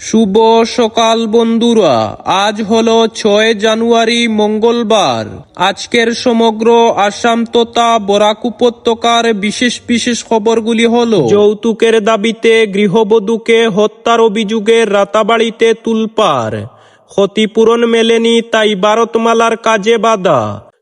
শুভ সকাল, বন্ধুরা। আজ হলো ছয় জানুয়ারি, মঙ্গলবার। আজকের সমগ্র আসাম তথা বরাক উপত্যকার বিশেষ বিশেষ খবরগুলি হলো যৌতুকের দাবিতে গৃহবধূকে হত্যার অভিযোগে রাতাবাড়িতে তুলপার ক্ষতিপূরণ মেলেনি তাই ভারতমালার কাজে বাধা।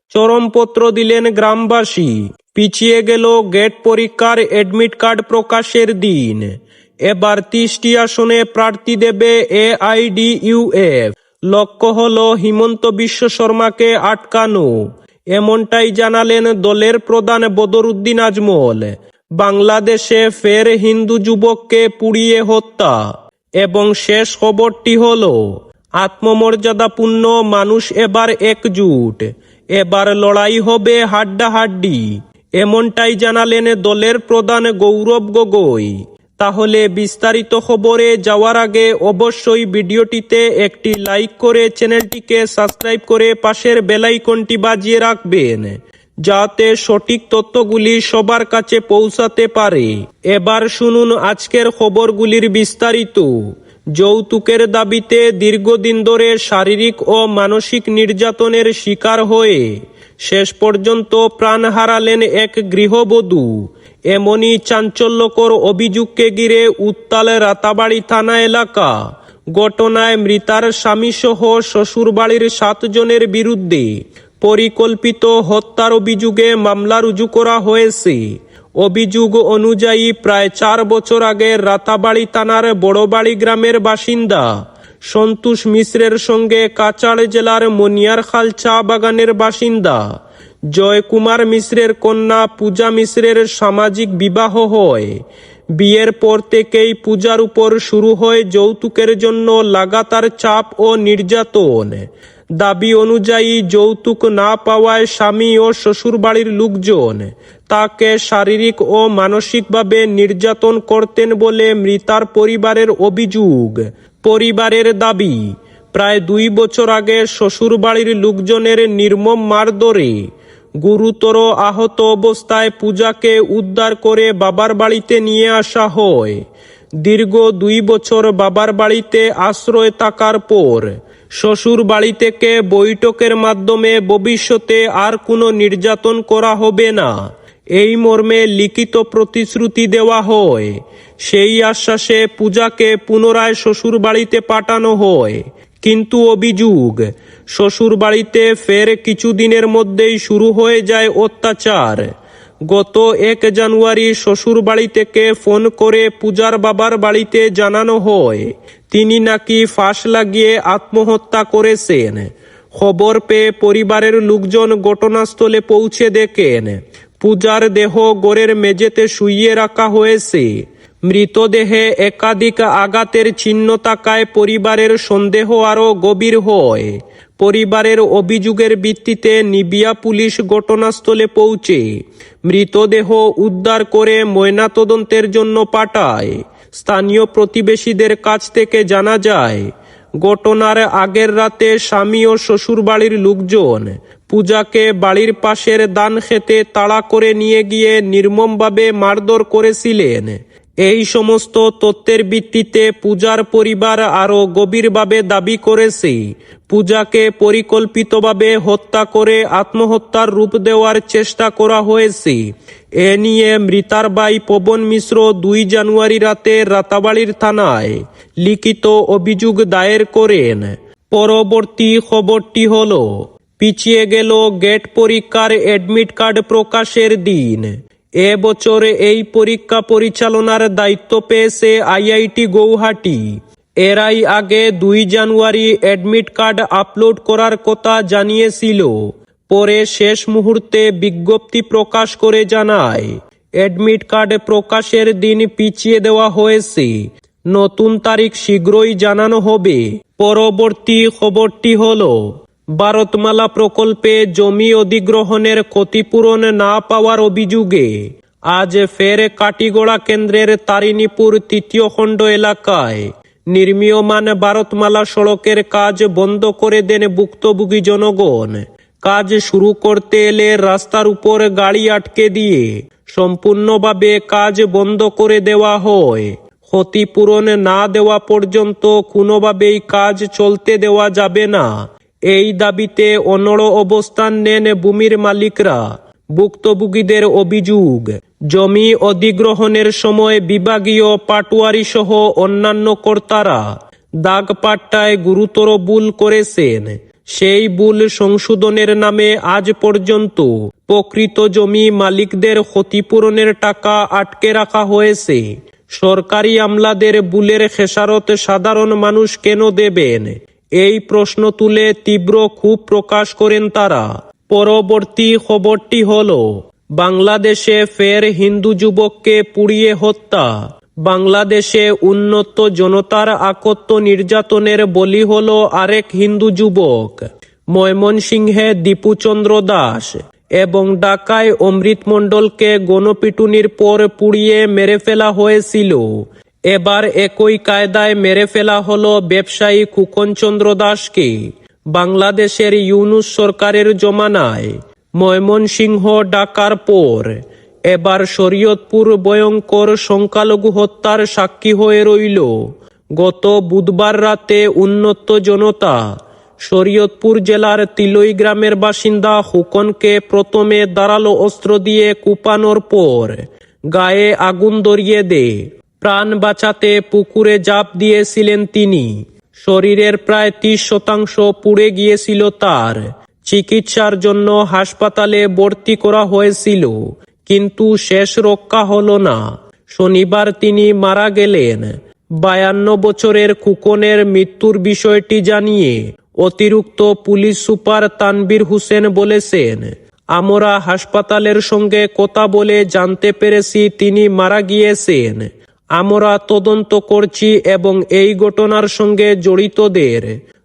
চরমপত্র দিলেন গ্রামবাসী। পিছিয়ে গেল গেট পরীক্ষার এডমিট কার্ড প্রকাশের দিন। এবার তিরিশটি আসনে প্রার্থী দেবে এআইডিইউএফ। লক্ষ্য হল হিমন্ত বিশ্ব শর্মাকে আটকানো। এমনটাই জানালেন দলের প্রধান বদরুদ্দিন আজমল। বাংলাদেশে ফের হিন্দু যুবককে পুড়িয়ে হত্যা। এবং শেষ খবরটি হলো আত্মমর্যাদাপূর্ণ মানুষ এবার একজুট। এবার লড়াই হবে হাড্ডাহাড্ডি। এমনটাই জানালেন দলের প্রধান গৌরব গগৈ। তাহলে বিস্তারিত খবরে যাওয়ার আগে অবশ্যই ভিডিওটিতে একটি লাইক করে চ্যানেলটিকে সাবস্ক্রাইব করে পাশের বেলাইকনটি বাজিয়ে রাখবেন, যাতে সঠিক তথ্যগুলি সবার কাছে পৌঁছাতে পারে। এবার শুনুন আজকের খবরগুলির বিস্তারিত। যৌতুকের দাবিতে দীর্ঘদিন ধরে শারীরিক ও মানসিক নির্যাতনের শিকার হয়ে শেষ পর্যন্ত প্রাণ হারালেন এক গৃহবধূ। এমনই চাঞ্চল্যকর অভিযোগকে ঘিরে উত্তাল রাতাবাড়ি থানা এলাকা। ঘটনায় মৃতার স্বামীসহ শ্বশুরবাড়ির সাতজনের বিরুদ্ধে পরিকল্পিত হত্যার অভিযোগে মামলা রুজু করা হয়েছে। অভিযোগ অনুযায়ী প্রায় চার বছর আগে রাতাবাড়ি থানার বড়বাড়ি গ্রামের বাসিন্দা সন্তোষ মিশ্রের সঙ্গে কাচাড় জেলার মনিয়ারখাল চা বাগানের বাসিন্দা জয়কুমার মিশ্রের কন্যা পূজা মিশ্রের সামাজিক বিবাহ হয়। বিয়ের পর থেকেই পূজার উপর শুরু হয় যৌতুকের জন্য লাগাতার চাপ ও নির্যাতন। দাবি অনুযায়ী যৌতুক না পাওয়ায় স্বামী ও শ্বশুরবাড়ির লোকজন তাকে শারীরিক ও মানসিকভাবে নির্যাতন করতেন বলে মৃতার পরিবারের অভিযোগ। পরিবারের দাবি, প্রায় দুই বছর আগে শ্বশুরবাড়ির লোকজনের নির্মম মারধরে গুরুতর আহত অবস্থায় পূজাকে উদ্ধার করে বাবার বাড়িতে নিয়ে আসা হয়। দীর্ঘ দুই বছর বাবার বাড়িতে আশ্রয় থাকার পর শ্বশুর বাড়ি থেকে বৈঠকের মাধ্যমে ভবিষ্যতে আর কোনো নির্যাতন করা হবে না। এই মর্মে লিখিত প্রতিশ্রুতি দেওয়া হয়। সেই আশ্বাসে পূজাকে পুনরায় শ্বশুর বাড়িতে পাঠানো হয়। কিন্তু অভিযোগ শ্বশুর বাড়িতে ফের কিছুদিনের মধ্যেই শুরু হয়ে যায় অত্যাচার। গত এক জানুয়ারি শ্বশুর বাড়ি থেকে ফোন করে পূজার বাবার বাড়িতে জানানো হয়, তিনি নাকি ফাঁস লাগিয়ে আত্মহত্যা করেছেন। খবর পেয়ে পরিবারের লোকজন ঘটনাস্থলে পৌঁছে দেখেন। পূজার দেহ গোরের মেঝেতে শুইয়ে রাখা হয়েছে। মৃতদেহে একাধিক আঘাতের চিহ্ন থাকায় পরিবারের সন্দেহ আরও গভীর হয়। পরিবারের অভিযোগের ভিত্তিতে নিবিয়া পুলিশ ঘটনাস্থলে পৌঁছে মৃতদেহ উদ্ধার করে ময়নাতদন্তের জন্য পাঠায়। স্থানীয় প্রতিবেশীদের কাছ থেকে জানা যায়, ঘটনার আগের রাতে স্বামী ও শ্বশুরবাড়ির লোকজন পূজাকে বাড়ির পাশের দান খেতে তাড়া করে নিয়ে গিয়ে নির্মমভাবে মারধর করেছিলেন। এই সমস্ত তত্ত্বের ভিত্তিতে পূজার পরিবার আরও গভীরভাবে দাবি করেছে। পূজাকে পরিকল্পিতভাবে হত্যা করে আত্মহত্যার রূপ দেওয়ার চেষ্টা করা হয়েছে। এ নিয়ে মৃতার ভাই পবন মিশ্র দুই জানুয়ারি রাতে রাতাবাড়ির থানায় লিখিত অভিযোগ দায়ের করেন। পরবর্তী খবরটি হলো পিছিয়ে গেল গেট পরীক্ষার এডমিট কার্ড প্রকাশের দিন। এ বছর এই পরীক্ষা পরিচালনার দায়িত্ব পেয়েছে আইআইটি গৌহাটি। এরাই আগে দুই জানুয়ারি অ্যাডমিট কার্ড আপলোড করার কথা জানিয়েছিল। পরে শেষ মুহূর্তে বিজ্ঞপ্তি প্রকাশ করে জানায় অ্যাডমিট কার্ড প্রকাশের দিন পিছিয়ে দেওয়া হয়েছে। নতুন তারিখ শীঘ্রই জানানো হবে। পরবর্তী খবরটি হলো ভারতমালা প্রকল্পে জমি অধিগ্রহণের ক্ষতিপূরণ না পাওয়ার অভিযোগে আজ ফের কাটিগড়া কেন্দ্রের তারিণীপুর তৃতীয় খণ্ড এলাকায় নির্মীয়মান ভারতমালা সড়কের কাজ বন্ধ করে দেন ভুক্তভোগী জনগণ। কাজ শুরু করতে এলে রাস্তার উপর গাড়ি আটকে দিয়ে সম্পূর্ণভাবে কাজ বন্ধ করে দেওয়া হয়। ক্ষতিপূরণ না দেওয়া পর্যন্ত কোনোভাবেই কাজ চলতে দেওয়া যাবে না। এই দাবিতে অনড় অবস্থান নেন ভূমির মালিকরা। ভুক্তভোগীদের অভিযোগ, জমি অধিগ্রহণের সময় বিভাগীয় পাটোয়ারি সহ অন্যান্য কর্তারা দাগপাট্টায় গুরুতর ভুল করেছেন। সেই ভুল সংশোধনের নামে আজ পর্যন্ত প্রকৃত জমি মালিকদের ক্ষতিপূরণের টাকা আটকে রাখা হয়েছে। সরকারি আমলাদের বুলের খেসারত সাধারণ মানুষ কেন দেবেন? এই প্রশ্ন তুলে তীব্র ক্ষোভ প্রকাশ করেন তারা। পরবর্তী খবরটি হল, বাংলাদেশে ফের হিন্দু যুবককে পুড়িয়ে হত্যা। বাংলাদেশে উন্নত জনতার আকত্ত নির্যাতনের বলি হল আরেক হিন্দু যুবক, ময়মনসিংহে দীপুচন্দ্র দাস এবং ঢাকায় অমৃত মণ্ডলকে গণপিটুনির পর পুড়িয়ে মেরে ফেলা হয়েছিল। এবার একই কায়দায় মেরে ফেলা হলো ব্যবসায়ী কুকনচন্দ্র দাসকে। বাংলাদেশের ইউনুস সরকারের জমানায় ময়মনসিংহ ডাকার পর এবার শরীয়তপুর ভয়ঙ্কর সংখ্যালঘু হত্যার সাক্ষী হয়ে রইল। গত বুধবার রাতে উন্নত জনতা শরীয়তপুর জেলার তিলই গ্রামের বাসিন্দা হুকনকে প্রথমে দাঁড়াল অস্ত্র দিয়ে কুপানোর পর গায়ে আগুন ধরিয়ে দেয়। প্রাণ বাঁচাতে পুকুরে জাপ দিয়েছিলেন তিনি। শরীরের প্রায় ত্রিশ শতাংশ পুড়ে গিয়েছিল তার। চিকিৎসার জন্য হাসপাতালে ভর্তি করা হয়েছিল, কিন্তু শেষ রক্ষা হল না। শনিবার তিনি মারা গেলেন। বায়ান্ন বছরের কুকনের মৃত্যুর বিষয়টি জানিয়ে অতিরিক্ত পুলিশ সুপার তানবীর হোসেন বলেছেন, আমরা হাসপাতালের সঙ্গে কথা বলে জানতে পেরেছি তিনি মারা গিয়েছেন। আমরা তদন্ত করছি এবং এই ঘটনার সঙ্গে জড়িতদের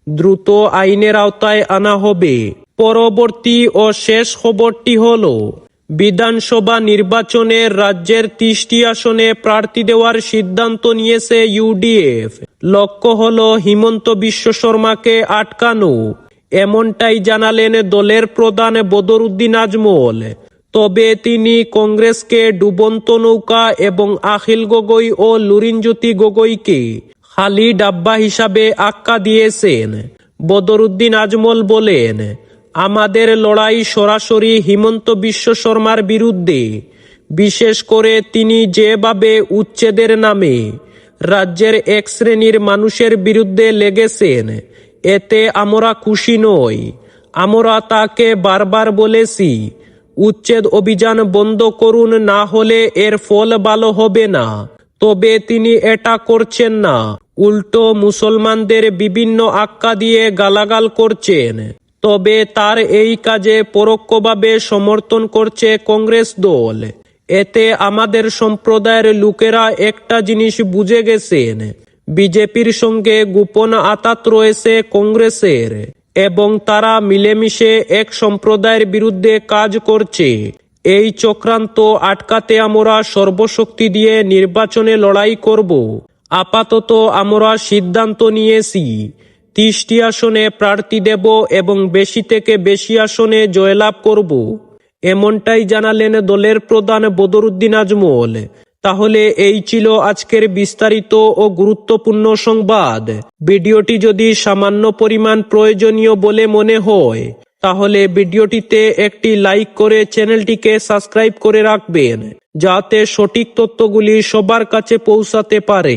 দ্রুত আইনের আওতায় আনা হবে। পরবর্তী ও শেষ খবরটি হল, বিধানসভা নির্বাচনে রাজ্যের তিরিশটি আসনে প্রার্থী দেওয়ার সিদ্ধান্ত নিয়েছে ইউডিএফ। লক্ষ্য হল, হিমন্ত বিশ্ব শর্মাকে আটকানো। এমনটাই জানালেন দলের প্রধান বদরুদ্দিন আজমল। তবে তিনি কংগ্রেসকে ডুবন্ত নৌকা এবং আখিল গগৈ ও লুরিনজ্যোতি গগৈকে খালি ডাব্বা হিসাবে আক্কা দিয়েছেন। বদরুদ্দিন আজমল বলেন, আমাদের লড়াই সরাসরি হিমন্ত বিশ্ব শর্মার বিরুদ্ধে। বিশেষ করে তিনি যেভাবে উচ্ছেদের নামে রাজ্যের এক শ্রেণির মানুষের বিরুদ্ধে লেগেছেন, এতে আমরা খুশি নই। আমরা তাকে বারবার বলেছি উচ্ছেদ অভিযান বন্ধ করুন না হলে এর ফল ভালো হবে না। তবে তিনি এটা করছেন না। উল্টো মুসলমানদের বিভিন্ন আক্কা দিয়ে গালাগাল করছেন। তবে তার এই কাজে পরোক্ষভাবে সমর্থন করছে কংগ্রেস দল। এতে আমাদের সম্প্রদায়ের লোকেরা একটা জিনিস বুঝে গেছেন। বিজেপির সঙ্গে গোপন আতাত রয়েছে কংগ্রেসের। এবং তারা মিলেমিশে এক সম্প্রদায়ের বিরুদ্ধে কাজ করছে। এই চক্রান্ত আটকাতে আমরা সর্বশক্তি দিয়ে নির্বাচনে লড়াই করব। আপাতত আমরা সিদ্ধান্ত নিয়েছি, তিরিশটি আসনে প্রার্থী দেব এবং বেশি থেকে বেশি আসনে জয়লাভ করব। এমনটাই জানালেন দলের প্রধান বদরুদ্দিন আজমল। তাহলে এই ছিল আজকের বিস্তারিত ও গুরুত্বপূর্ণ সংবাদ। ভিডিওটি যদি সামান্য পরিমাণ প্রয়োজনীয় বলে মনে হয়, তাহলে ভিডিওটিতে একটি লাইক করে চ্যানেলটিকে সাবস্ক্রাইব করে রাখবেন, যাতে সঠিক তথ্যগুলি সবার কাছে পৌঁছাতে পারে।